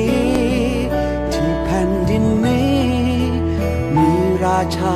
ราชา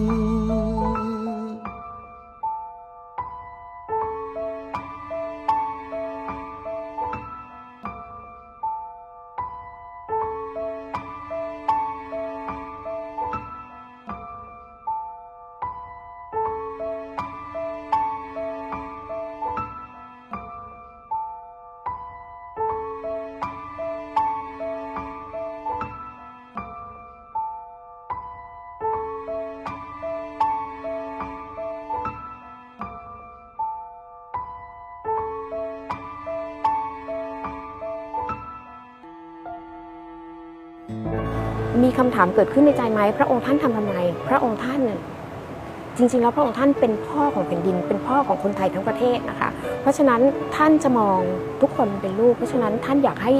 มีคำถามเกิดขึ้นในใจไหมพระองค์ท่านทำทำไม พระองค์ท่านจริงๆ แล้วพระองค์ท่านเป็นพ่อของแผ่นดิน เป็นพ่อของคนไทยทั้งประเทศนะคะ เพราะฉะนั้นท่านจะมองทุกคนเป็นลูก เพราะฉะนั้นท่านอยากให้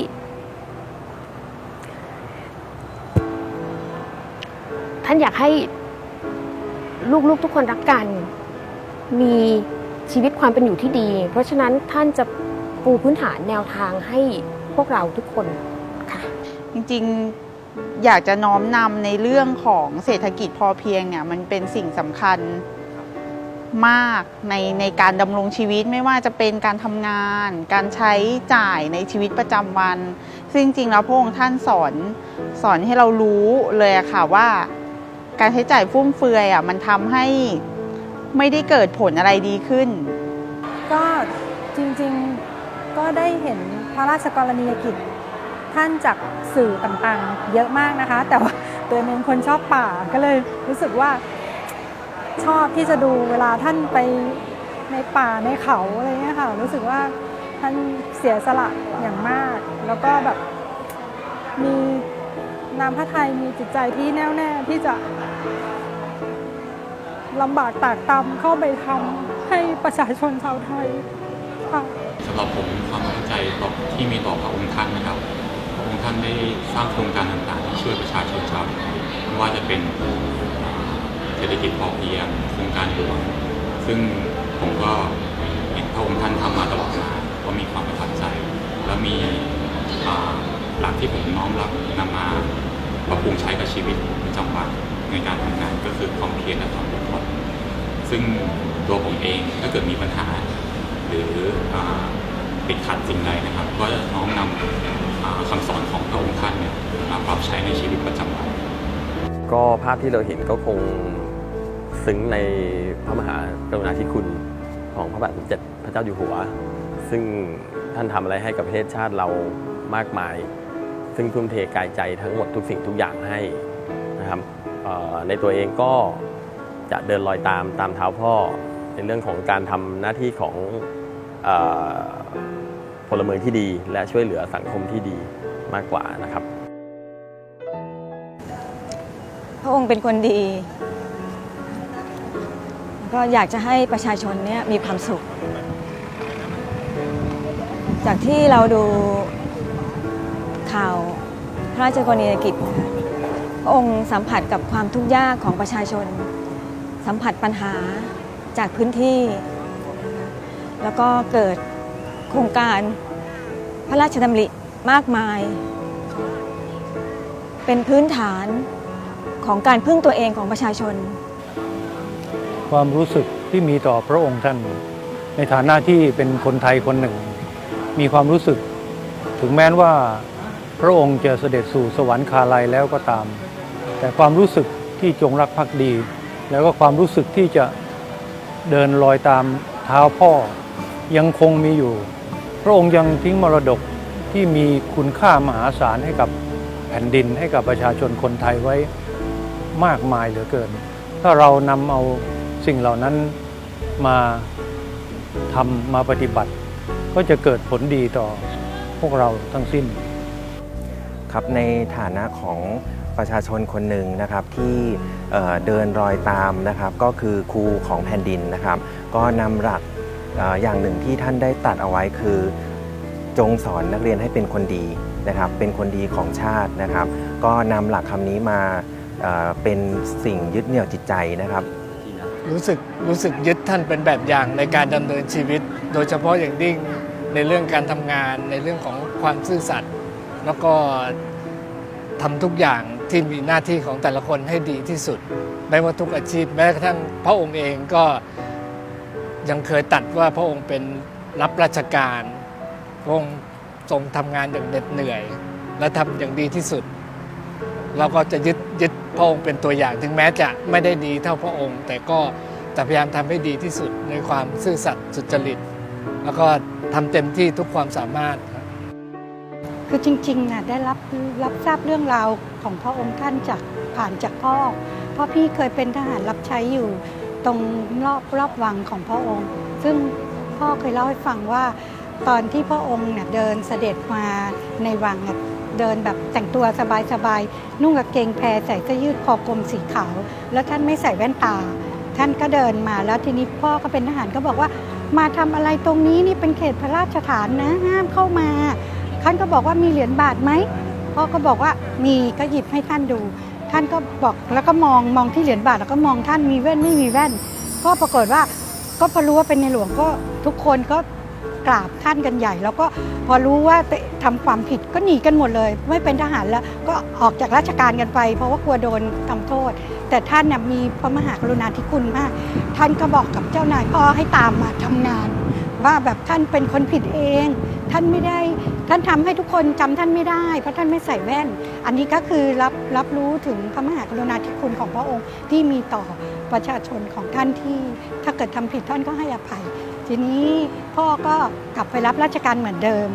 ท่านอยากให้ลูกๆทุกคนรักกัน มีชีวิตความเป็นอยู่ที่ดี เพราะฉะนั้นท่านจะปูพื้นฐานแนวทางให้พวกเราทุกคนค่ะ จริงๆ อยากจะน้อมนำในเรื่องของเศรษฐกิจพอเพียงเนี่ยมันเป็นสิ่งสำคัญมากในในการดำรงชีวิตไม่ว่าจะเป็นการทำงาน การใช้จ่ายในชีวิตประจำวัน ซึ่งจริงๆแล้วพระองค์ท่านสอนสอนให้เรารู้เลยค่ะว่า การใช้จ่ายฟุ่มเฟือยอะมันทำให้ไม่ได้เกิดผลอะไรดีขึ้น ก็จริงๆก็ได้เห็นพระราชกรณียกิจ ท่านจากสื่อต่างๆ เยอะมากนะคะ แต่ว่าตัวเองเป็นคนชอบป่าก็เลยรู้สึกว่าชอบที่จะดูเวลาท่านไปในป่าในเขาอะไรเงี้ยค่ะ รู้สึกว่าท่านเสียสละอย่างมาก แล้วก็แบบมีน้ำพระทัยมีจิตใจที่แน่วแน่ที่จะลำบากตากตำเข้าไปทำให้ประชาชนชาวไทยค่ะสำหรับผมความประทับใจต่อที่มีต่อพระองค์ท่านนะครับ ท่านได้สร้างโครงการต่างๆที่ช่วยประชาชนชาวไทยไม่ว่าจะเป็นเศรษฐกิจพอเพียงโครงการหลวงซึ่งผมก็เห็นพระองค์ท่านทำมาตลอดมาก็มีความประทับใจ และมีหลักที่ผมน้อมรับนำมาปรับปรุงใช้กับชีวิตประจำวันในการทำงานก็คือความเพียรและความอดทนซึ่งตัวผมเองถ้าเกิดมีปัญหา หรืออติดขัดสิ่งใดนะครับ ก็จะน้อมนำ อ่าสอนของพระองค์ท่านเนี่ยมาปรับใช้ในชีวิตประจำวัน ก็ภาพที่เราเห็นก็คงซึ้งในพระมหากรุณาธิคุณของพระบาทสมเด็จพระเจ้าอยู่หัว ซึ่งท่านทำอะไรให้กับประเทศชาติเรามากมาย ซึ่งทุ่มเทกายใจทั้งหมดทุกสิ่งทุกอย่างให้นะครับในตัวเองก็จะเดินรอยตามตามเท้าพ่อในเรื่องของการทำหน้าที่ของ พลเมืองที่ดี และช่วยเหลือสังคมที่ดีมากกว่านะครับ พระองค์เป็นคนดี ก็อยากจะให้ประชาชนเนี่ยมีความสุข จากที่เราดูข่าวพระราชกรณียกิจพระองค์สัมผัสกับความทุกข์ยากของประชาชน สัมผัสปัญหาจากพื้นที่ แล้วก็เกิด โครงการพระราชดำริมากมาย เป็นพื้นฐานของการพึ่งตัวเองของประชาชน ความรู้สึกที่มีต่อพระองค์ท่าน ในฐานะที่เป็นคนไทยคนหนึ่ง มีความรู้สึกถึงแม้นว่าพระองค์จะเสด็จสู่สวรรคาลัยแล้วก็ตาม แต่ความรู้สึกที่จงรักภักดี แล้วก็ความรู้สึกที่จะเดินรอยตามเท้าพ่อยังคงมีอยู่ พระองค์ยังทิ้งมรดกที่มีคุณค่ามหาศาลให้กับแผ่นดินให้กับประชาชนคนไทยไว้มากมายเหลือเกิน ถ้าเรานำเอาสิ่งเหล่านั้นมาทำมาปฏิบัติ ก็จะเกิดผลดีต่อพวกเราทั้งสิ้น ครับในฐานะของประชาชนคนหนึ่งนะครับที่เเดินรอยตามนะครับ ก็คือครูของแผ่นดินนะครับ ก็นำหลัก อย่างหนึ่งที่ท่านได้ตัดเอาไว้คือ จงสอนนักเรียนให้เป็นคนดีนะครับ เป็นคนดีของชาตินะครับ ก็นำหลักคำนี้มาเอ่อเป็นสิ่งยึดเหนี่ยวจิตใจนะครับ รู้สึกรู้สึกยึดท่านเป็นแบบอย่างในการดำเนินชีวิต โดยเฉพาะอย่างยิ่งในเรื่องการทำงานในเรื่องของความซื่อสัตย์แล้วก็ทำทุกอย่างที่มีหน้าที่ของแต่ละคนให้ดีที่สุด ไม่ว่าทุกอาชีพแม้กระทั่งพระองค์เองก็ ยังเคยตัดว่าพระองค์เป็นรับราชการ พระองค์ทรงทำงานอย่างเหน็ดเหนื่อย และทำอย่างดีที่สุด เราก็จะยึดยึดพระองค์เป็นตัวอย่างถึงแม้จะไม่ได้ดีเท่าพระองค์ แต่ก็จะพยายามทำให้ดีที่สุดในความซื่อสัตย์สุจริต แล้วก็ทำเต็มที่ทุกความสามารถคือจริงๆน่ะได้รับรับทราบเรื่องราวของพระองค์ท่านจากผ่านจากพ่อ เพราะพี่เคยเป็นทหารรับใช้อยู่ ตรงรอบรอบวังของพระองค์ ซึ่งพ่อเคยเล่าให้ฟังว่า ตอนที่พระองค์เนี่ยเดินเสด็จมาในวังเนี่ยเดินแบบแต่งตัวสบายๆนุ่งกางเกงแพรใส่เสื้อยืดคอกลมสีขาว แล้วท่านไม่ใส่แว่นตา ท่านก็เดินมาแล้วทีนี้พ่อก็เป็นทหารก็บอกว่า มาทำอะไรตรงนี้นี่เป็นเขตพระราชฐานนะห้ามเข้ามาท่านก็บอกว่ามีเหรียญบาทไหมพ่อก็บอกว่ามีก็หยิบให้ท่านดู ท่านก็บอกแล้วก็มองมองที่เหรียญบาทแล้วก็มองท่านมีแว่นไม่มีแว่น ก็ปรากฏว่าก็พอรู้ว่าเป็นในหลวงก็ทุกคนก็กราบท่านกันใหญ่ แล้วก็พอรู้ว่าตัวทำความผิดก็หนีกันหมดเลย ไม่เป็นทหารแล้วก็ออกจากราชการกันไป เพราะว่ากลัวโดนทำโทษ แต่ท่านเนี่ยมีพระมหากรุณาธิคุณมาก ท่านก็บอกกับเจ้านายพ่อให้ตามมาทำงาน ว่าแบบท่านเป็นคนผิดเอง ท่านไม่ได้ ท่านทำให้ทุกคนจำท่านไม่ได้ เพราะท่านไม่ใส่แว่น อันนี้ก็คือรับรับรู้ถึงพระมหากรุณาธิคุณของพระองค์ที่มีต่อประชาชนของท่านที่ ถ้าเกิดทำผิดท่านก็ให้อภัย ทีนี้พ่อก็กลับไปรับราชการเหมือนเดิม